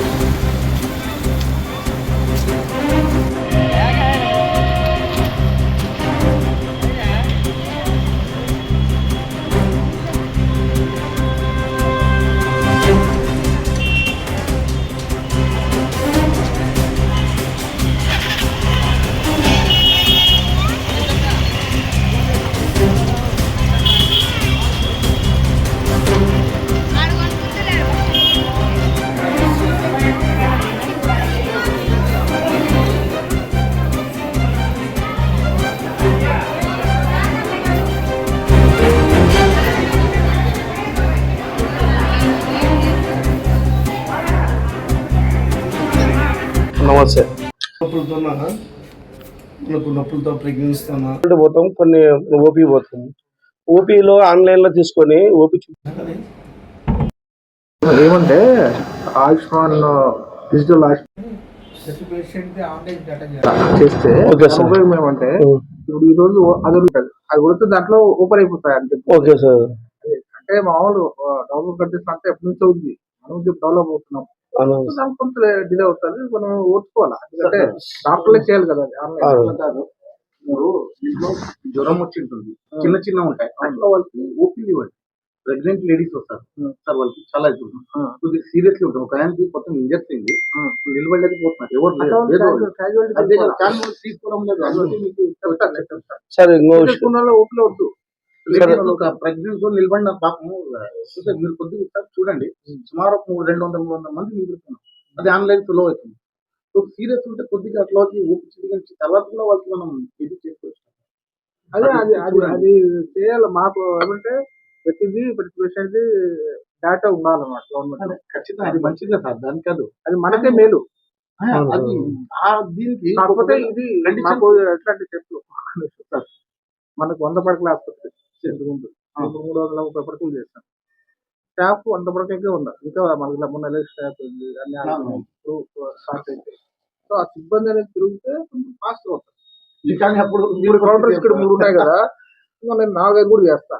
Корректор А.Егорова నమస్తే నొప్పులతో నాకు నొప్పులతో ప్రెగ్నెన్సీతో అంటే పోతాం కొన్ని ఓపీ పోతాం. ఓపీలో ఆన్లైన్లో తీసుకొని ఓపీ ఏమంటే ఆయుష్మాన్ డిజిటల్ ఆయుష్మాన్ చేస్తే ఓకే సార్. ఉపయోగం ఏమంటే ఇప్పుడు ఈ రోజు అది ఉంటుంది. అది కొడితే దాంట్లో ఓపెన్ అయిపోతాయి అంటే ఓకే సార్. అంటే మామూలు డెవలప్ కంట్రీస్ అంతా ఎప్పటి నుంచో ఉంది. మనం డెవలప్ అవుతున్నాం. దానికి కొంత డిలే అవుతుంది. మనం ఓర్చుకోవాలి? ఎందుకంటే డాక్టర్లే చేయాలి కదా అది. అవును. ఆన్లైన్ కాదు. ఇప్పుడు ఇంట్లో జ్వరం వచ్చి ఉంటుంది చిన్న చిన్న ఉంటాయి. అట్లా వాళ్ళకి ఓపీ ఇవ్వండి. ప్రెగ్నెంట్ లేడీస్ వస్తారు. సార్ వాళ్ళకి చాలా అవుతుంది కొద్దిగా సీరియస్లీ ఉంటుంది ఒక ఆయనకి మొత్తం ఇంజెక్ట్ అయింది. నిలబడలేకపోతున్నారు. ఎవరు తీసుకోవడం లేదు. సార్ ఓపీలో వద్దు? ఒక ప్రెగ్నెంట్ నిలబడిన పాపం. చూస్తే మీరు కొద్దిగా చూడండి. సుమారు ఒక మూడు రెండు వందల మూడు వందల మంది నిలబడుతున్నారు. అది ఆన్లైన్లో అవుతుంది. సో సీరియస్ ఉంటే కొద్దిగా అట్లా వచ్చి ఊపి చిరిగించి తర్వాత కూడా వాళ్ళకి మనం ఇది చేసుకోవచ్చు. అదే అది అది అది చేయాలి. మాకు ఏమంటే ప్రతిదీ ప్రతి పేషెంట్ డేటా ఉండాలన్నమాట గవర్నమెంట్ ఖచ్చితంగా అది మంచిదే సార్ దాని కాదు. అది మనకే మేలు. అది ఆ దీనికి కాకపోతే ఇది చెట్లు సార్ మనకు వంద పడకల ఆసుపత్రి మూడు వందల ముప్పై పడకలు చేస్తాం స్టాఫ్ వంద పడకలకే ఉన్నారు. ఇంకా మనకి మొన్న ఎలక్షన్ స్టాఫ్ ఉంది అన్ని స్టార్ట్ అయితే సో ఆ సిబ్బంది అనేది తిరిగితే కొంచెం ఫాస్ట్ అవుతుంది కానీ అప్పుడు మూడు కౌంటర్స్ ఇక్కడ మూడు ఉన్నాయి కదా నేను నాలుగైదు కూడా చేస్తా.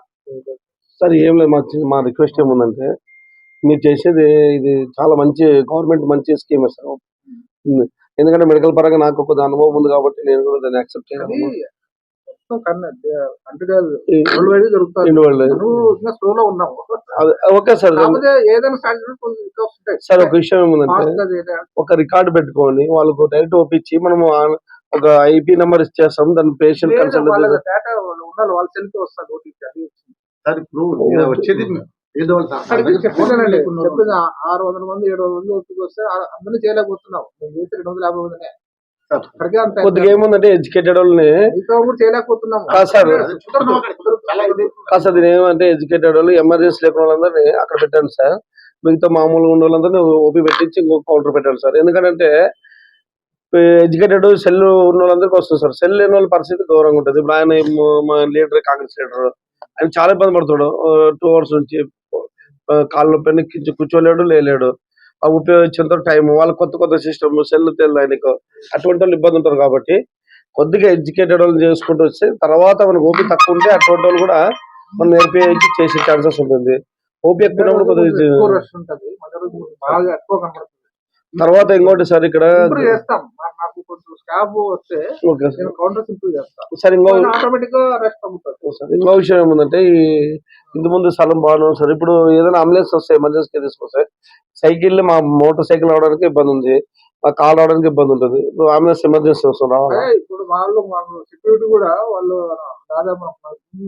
సార్ ఏం లేదు మా మా రిక్వెస్ట్ ఏముందంటే మీరు చేసేది ఇది చాలా మంచి గవర్నమెంట్ మంచి స్కీమ్ సార్. ఎందుకంటే మెడికల్ పరంగా నాకు కొద్ది అనుభవం ఉంది కాబట్టి నేను కూడా దాన్ని యాక్సెప్ట్ చేయాలి మొత్తం నువ్వు ఇంకా ఉన్నావు ఓకే సార్. ఏదైనా సార్ ఒక విషయం ఏముందంటే ఒక రికార్డు పెట్టుకొని వాళ్ళకు డైరెక్ట్ ఒప్పించి మనము ఒక ఐపీ నెంబర్ ఇచ్చేస్తాం దాని పేషెంట్ కన్సల్ట్ వాళ్ళ సెల్ఫీ వస్తుంది ఓటీపీ సార్ ఇప్పుడు వచ్చేది ఏదో ఆరు వందల మంది ఏడు వందల మంది ఓటీపీ వస్తే ఆ- అందరినీ చేయలేకపోతున్నాం. మేము చేసి రెండు వందల యాభై మందినే. కొద్దిగా ఏముందంటే ఎడ్యుకేటెడ్ వాళ్ళని చేయలేకపోతున్నాం కాదు సార్. ఏమంటే ఎడ్యుకేటెడ్ వాళ్ళు ఎమర్జెన్సీ లేకుండా వాళ్ళందరినీ అక్కడ పెట్టండి సార్. మిగతా మామూలుగా ఉన్న వాళ్ళందరినీ ఓపీ పెట్టించి ఇంకొక కౌంటర్ పెట్టండి సార్. ఎందుకంటే ఎడ్యుకేటెడ్ సెల్ ఉన్న వాళ్ళందరికీ వస్తుంది సార్. సెల్ లేని వాళ్ళ పరిస్థితి ఘోరంగా ఉంటుంది. ఇప్పుడు ఆయన మా లీడర్ కాంగ్రెస్ లీడర్. ఆయన చాలా ఇబ్బంది పడుతాడు టూ అవర్స్ నుంచి కాళ్ళు పెన్ని కూర్చోలేడు లేలేడు. ఉపయోగించేంత టైం వాళ్ళ కొత్త కొత్త సిస్టమ్ సెల్ తెలు ఆయనకు అటువంటి వాళ్ళు ఇబ్బంది ఉంటారు కాబట్టి కొద్దిగా ఎడ్యుకేటెడ్ వాళ్ళు చేసుకుంటూ వస్తే తర్వాత మనకు ఓపీ తక్కువ ఉంటే అటువంటి వాళ్ళు కూడా మనం నేర్పించి చేసే ఛాన్సెస్ ఉంటుంది. ఓపీ ఎక్కువ కొద్దిగా తర్వాత ఇంకోటి సార్ ఇక్కడ ఇంకో సార్ ఇంకో విషయం ఏముందంటే ఈ ఇంత ముందు స్థలం బాగున్నాం సార్. ఇప్పుడు ఏదైనా అంబులెన్స్ వస్తే ఎమర్జెన్సీ తీసుకొస్తే సైకిల్ మా మోటార్ సైకిల్ అవడానికి ఇబ్బంది ఉంది. మా కార్ అవడానికి ఇబ్బంది ఉంటుంది. ఇప్పుడు అంబులెన్స్ ఎమర్జెన్సీ వస్తుంది రావాలి? ఇప్పుడు వాళ్ళు సెక్యూరిటీ కూడా వాళ్ళు దాదాపు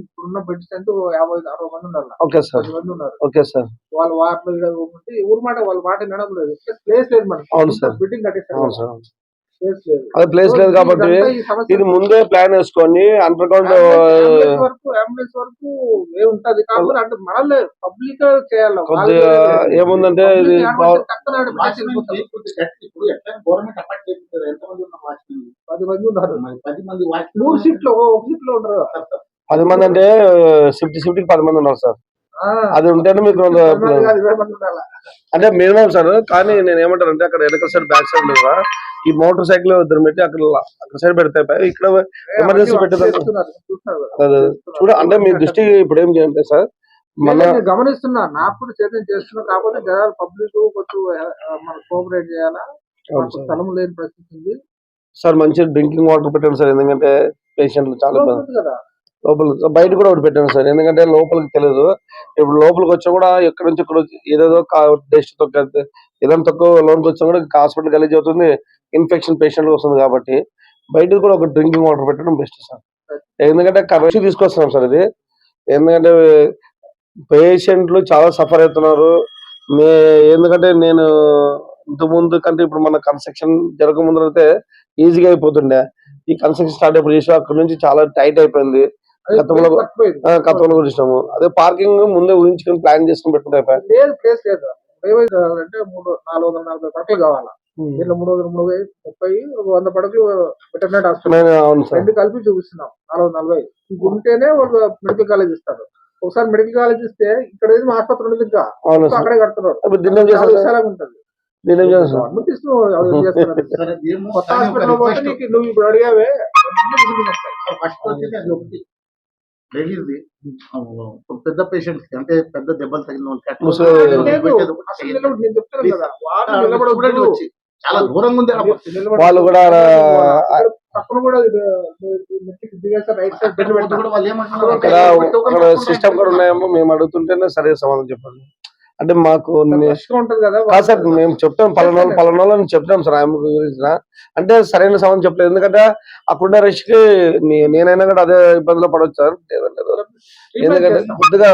ఇప్పుడున్న బెడ్ స్ట్రెంత్ యాభై అరవై మంది ఉన్నారు. Okay sir. ఉన్నారు. Okay sir. వాళ్ళు వాటిలో ఉంటే ఊరి మాట వాళ్ళ మాట వినడం లేదు. ప్లేస్ లేదు మనకి అవును సార్. బిల్డింగ్ అవును సార్ ప్లేస్ లేదు అది ప్లేస్ లేదు కాబట్టి ఇది ముందే ప్లాన్ వేసుకొని అండర్ గ్రౌండ్ అంబులెన్స్ వరకు అంబులెన్స్ వరకు ఏ ఉంటది? కాకపోతే అంటే మనల్ని పబ్లిక్ చేయాలి. కొద్దిగా ఏముందంటే ఇది పది మంది అంటే షిఫ్ట్ షిఫ్ట్కి పది మంది ఉన్నారు సార్. అది ఉంటేనే మీకు అంటే మినిమం సార్ కానీ నేను ఏమంటానంటే అక్కడ వెనక సైడ్ బ్యాక్ సైడ్ లేదా ఈ మోటార్ సైకిల్ ఇద్దరు పెట్టి అక్కడ అక్కడ సైడ్ పెడితే ఇక్కడ ఎమర్జెన్సీ. అదే, చూడ అంటే మీ దృష్టి ఇప్పుడు ఏం చేయాలంటే సార్ మన నేను గమనిస్తున్నా నాకు కూడా చైతన్యం చేస్తున్నా కాకపోతే జనాలు పబ్లిక్ కొంచెం మన కోఆపరేట్ చేయాలా. స్థలం లేని పరిస్థితి ఉంది. సార్ మంచి డ్రింకింగ్ వాటర్ పెట్టండి సార్ ఎందుకంటే పేషెంట్లు చాలా కదా. లోపల బయట కూడా ఒకటి పెట్టాను సార్. ఎందుకంటే లోపలికి తెలియదు ఇప్పుడు లోపలికి వచ్చా కూడా ఎక్కడి నుంచి ఇక్కడ ఏదేదో డస్ట్ తొక్క ఏదైనా తక్కువ లోన్కి వచ్చా కూడా హాస్పిటల్ గలీజ్ అవుతుంది. ఇన్ఫెక్షన్ పేషెంట్ వస్తుంది కాబట్టి బయట కూడా ఒక డ్రింకింగ్ వాటర్ పెట్టడం బెస్ట్ సార్. ఎందుకంటే కరెక్ట్ తీసుకొస్తున్నాం సార్ ఇది. ఎందుకంటే పేషెంట్లు చాలా సఫర్ అవుతున్నారు. మే ఎందుకంటే నేను ఇంతకుముందు ముందు కంటే ఇప్పుడు మన కన్స్ట్రక్షన్ జరగక ముందు అయితే ఈజీగా అయిపోతుండే. ఈ కన్స్ట్రక్షన్ స్టార్ట్ అయిపోయి చేసి అక్కడ నుంచి చాలా టైట్ అయిపోయింది. గతంలో గతంలో ఇష్టము. అదే పార్కింగ్ ముందే ఊహించుకొని ప్లాన్ చేసుకుని పెట్టుకుంటే. లేదు ప్లేస్ లేదు. అంటే మూడు నాలుగు వందల నలభై పడకలు కావాలా? దీంట్లో మూడు వందల ముప్పై ముప్పై ఒక వంద పడకలు వెటర్నరీ హాస్పిటల్ నేను అవును సార్. రెండు కలిపి చూపిస్తున్నాం నాలుగు వందల నలభై. ఇంక ఉంటేనే వాళ్ళు మెడికల్ కాలేజ్ ఇస్తారు. ఒకసారి మెడికల్ కాలేజ్ ఇస్తే ఇక్కడ ఏదో ఆసుపత్రి ఉండదు ఇంకా. అక్కడే కడుతున్నారు. విశాలంగా ఉంటుంది. నువ్వు ఇప్పుడు అడిగావే. ఫస్ట్ రిలీజ్ పెద్ద పేషెంట్స్ అంటే పెద్ద దెబ్బలు తగిలిన వాళ్ళకి. వచ్చి చాలా దూరంగా ఉంది. వాళ్ళు కూడా పక్కన సిస్టమ్ కూడా ఉన్నాయేమో మేము అడుగుతుంటేనే సరే సమాధానం చెప్పండి. అంటే మాకు సార్ మేము చెప్తాం పలానా పలానా అని చెప్తాం సార్ ఆమె గురించి అంటే సరైన సమాధానం చెప్పలేదు. ఎందుకంటే అక్కడున్న రష్కి నే- నేనైనా కూడా అదే ఇబ్బందిలో పడవచ్చు సార్. లేదంటే ఎందుకంటే కొద్దిగా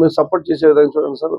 మీరు సపోర్ట్ చేసే విధంగా చూడండి సార్.